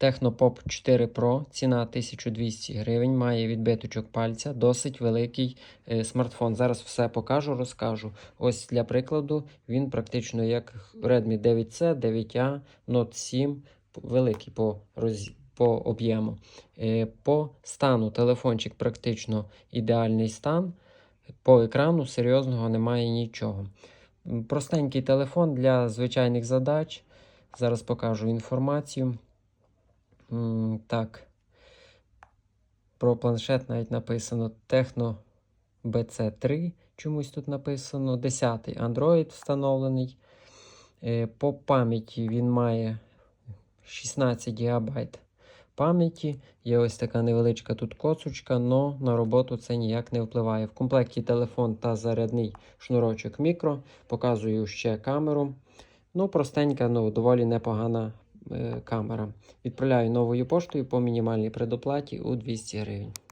Technopop 4 Pro, ціна 1200 гривень, має відбиточок пальця, досить великий е, смартфон. Зараз все покажу, розкажу. Ось для прикладу, він практично як Redmi 9C, 9A, Note 7, великий по, роз... по об'єму. Е, По стану телефончик практично ідеальний стан. По екрану серйозного немає нічого. Простенький телефон для звичайних задач. Зараз покажу інформацію. Так. Про планшет навіть написано Techno BC3. Чомусь тут написано. 10 й Android встановлений. Е, По пам'яті він має 16 ГБ пам'яті. Є ось така невеличка тут коцочка, але на роботу це ніяк не впливає. В комплекті телефон та зарядний шнурочок мікро. Показую ще камеру. Ну, простенька, ну, доволі непогана камера. Відправляю новою поштою по мінімальній предоплаті у 200 гривень.